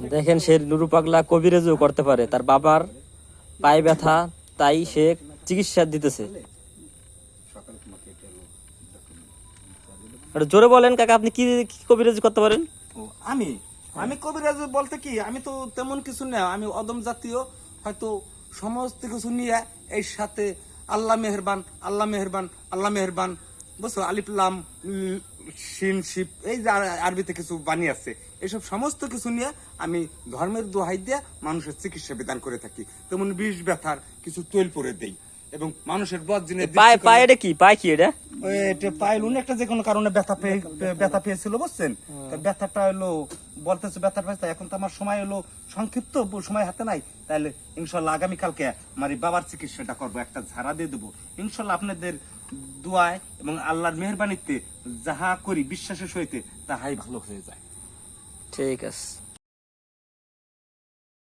দেখেন সে নুরু পাগলা কবিরাজও করতে পারে। তার বাবার পায়ে ব্যথা, তাই সে চিকিৎসা দিতেছে। জোরে বলেন কাকা, আপনি কি কি কবিরাজ করতে পারেন? আমি? আমি কবিরাজ বলতে কি? আমি তো তেমন কিছু না, আমি অদম জাতীয়। হয়তো সমস্ত কিছু নিয়ে এর সাথে আল্লাহ মেহেরবান আল্লাহ মেহেরবান আল্লাহ মেহেরবান। বুঝছ আলিফলাম শিন শিপ এই যে আরবিতে কিছু বাণী আছে এসব সমস্ত কিছু নিয়ে আমি ধর্মের দোহাই দিয়ে মানুষের চিকিৎসা বিধান করে থাকি। তেমন বিষ ব্যথার কিছু তৈল করে দেই এবং মানুষের বদ জিনে পায়ে পায়ে এটা কি? পায়ে কি এটা? এটা পাইল উনি একটা যে কোনো কারণে ব্যথা পেয়ে ব্যথা পেয়েছিল বুঝছেন? তো ব্যথাটা হলো বলতেছে ব্যথা পেয়েছে এখন তো আমার সময় হলো সংক্ষিপ্ত সময় হাতে নাই। তাহলে ইনশাল্লাহ আগামীকালকে আমার বাবার চিকিৎসাটা করব একটা ঝাড়া দিয়ে দেবো। ইনশাল্লাহ আপনাদের দোয়ায় এবং আল্লাহর মেহরবানিতে যাহা করি বিশ্বাসের সহিতে তাহাই ভালো হয়ে যায়। ঠিক আছে।